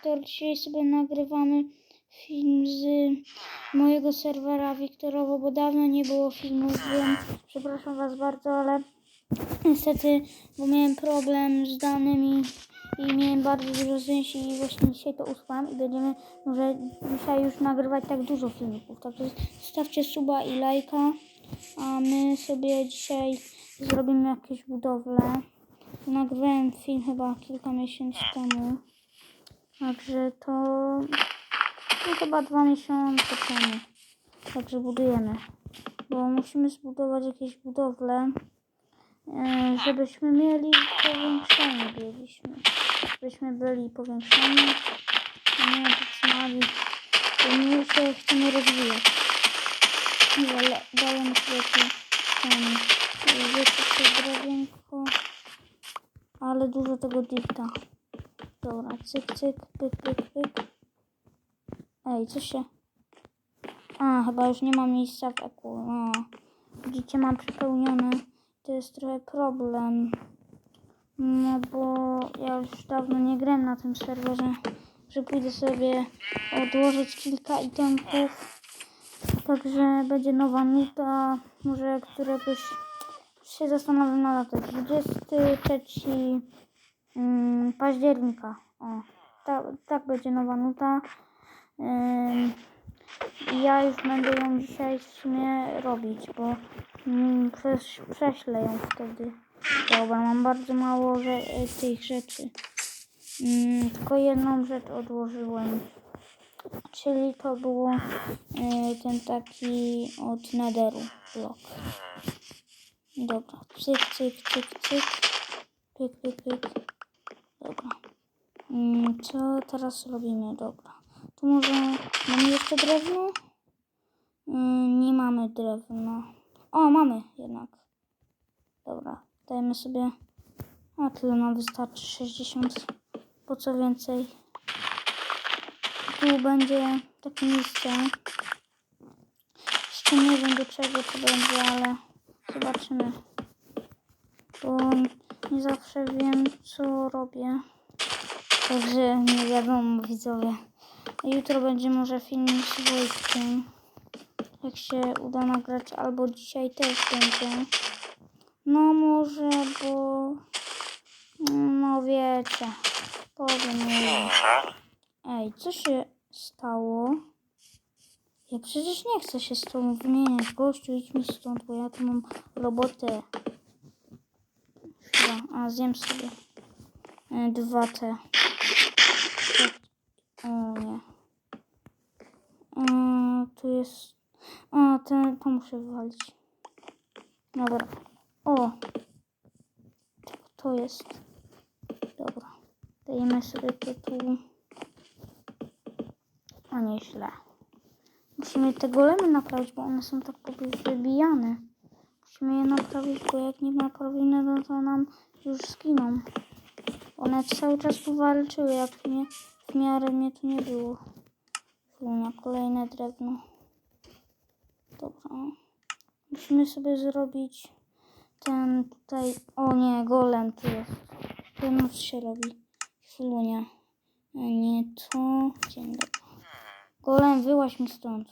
Wiktor. Dzisiaj sobie nagrywamy film z mojego serwera Wiktorowo, bo dawno nie było filmów, wiem. Przepraszam Was bardzo, ale niestety, bo miałem problem z danymi i miałem bardzo dużo zdjęć i właśnie dzisiaj to usłam i będziemy może dzisiaj już nagrywać tak dużo filmików. Także zostawcie suba i lajka, a my sobie dzisiaj zrobimy jakieś budowle. Nagrywałem film chyba kilka miesięcy temu. Także to no chyba dwa miesiące temu. Także budujemy. Bo musimy zbudować jakieś budowle, e, żebyśmy mieli powiększenie byliśmy. Żebyśmy byli powiększeni. Nie zatrzymali. Bo my się chcemy rozwijać. Dajemy sobie ten wiecie, drewienko. Ale dużo tego difta. Dobra, cyk, cyk, pyk, pyk, pyk. Ej, co się... A, chyba już nie ma miejsca w eku. No. Widzicie, mam przepełnione. To jest trochę problem. No bo ja już dawno nie grałem na tym serwerze. Że pójdę sobie odłożyć kilka itemków. Także będzie nowa nuta. Może które byś się zastanawiam na datę. 23 mm, października. O, tak, tak będzie nowa nuta. I ja już będę ją dzisiaj w sumie robić, bo mm, prześlę ją wtedy. Dobra, mam bardzo mało że, tych rzeczy. Mm, tylko jedną rzecz odłożyłem. Czyli to było e, ten taki od nederu blok. Dobra, cyk, cyk, cyk, cyk. Pyk, pyk, pyk. Mm, co teraz robimy? Dobra. Tu może mamy jeszcze drewno? Mm, nie mamy drewna. O, mamy jednak. Dobra, dajemy sobie. A tyle nam wystarczy 60. Po co więcej? Tu będzie takie miejsce. Jeszcze nie wiem do czego to będzie, ale zobaczymy. Bo nie zawsze wiem co robię. Także nie wiadomo widzowie. Jutro będzie może film z Wojtkiem. Jak się uda nagrać, albo dzisiaj też będzie. No może, bo... No wiecie. Powiem nie wiem. Ej, co się stało? Ja przecież nie chcę się z tobą wymieniać. Gościu, idź mi stąd, bo ja tu mam robotę. Chwila, a zjem sobie. E, Dwa te. O nie. E, tu jest... A, ten, to muszę wywalić. Dobra. O! To jest. Dobra. Dajemy sobie to tu. A nie źle. Musimy te golemy naprawić, bo one są tak wybijane. Musimy je naprawić, bo jak nie naprawimy, no to nam już zginą. One cały czas tu walczyły, jak mnie, w miarę mnie tu nie było. Kolejne drewno. Dobra. Musimy sobie zrobić ten tutaj... O nie, golem tu jest. To noc się robi. Chwilunia. Nie to. Dzień dobry. Golem, wyłaź mi stąd.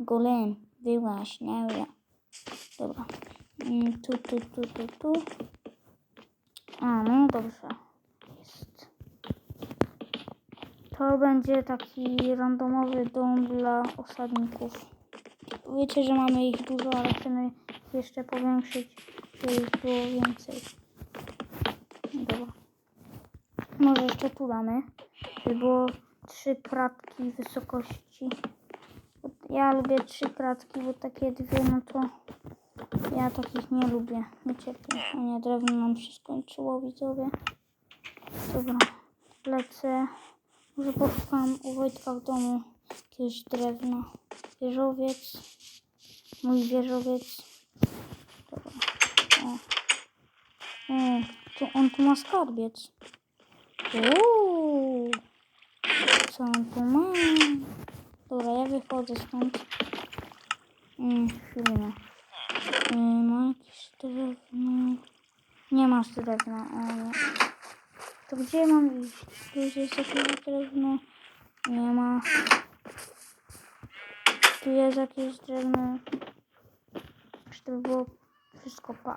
Golem, wyłaź, nie ja. Dobra. Mm, Tu, tu, tu, tu, tu. A, no dobrze. Jest. To będzie taki randomowy dom dla osadników. Wiecie, że mamy ich dużo, ale chcemy jeszcze powiększyć, żeby ich było więcej. Dobra. Może jeszcze tu damy, żeby było trzy kratki wysokości. Ja lubię trzy kratki, bo takie dwie, no to ja takich nie lubię. Nie cierpię. A nie, drewno nam się skończyło, widzowie. Dobra, lecę. Może poszukam u Wojtka w domu jakiegoś drewna. Wieżowiec. Mój wieżowiec. Dobra. O. O, tu on tu ma skarbiec. Uuu. Co on tu ma? Dobra, ja wychodzę stąd. Mm, chwilę. Mm, ma jakieś drewno. Nie masz drewna, ale... To gdzie mam iść? Tu jest jakieś drewno. Nie ma. Tu jest jakieś drewno. Czy to było wszystko pa.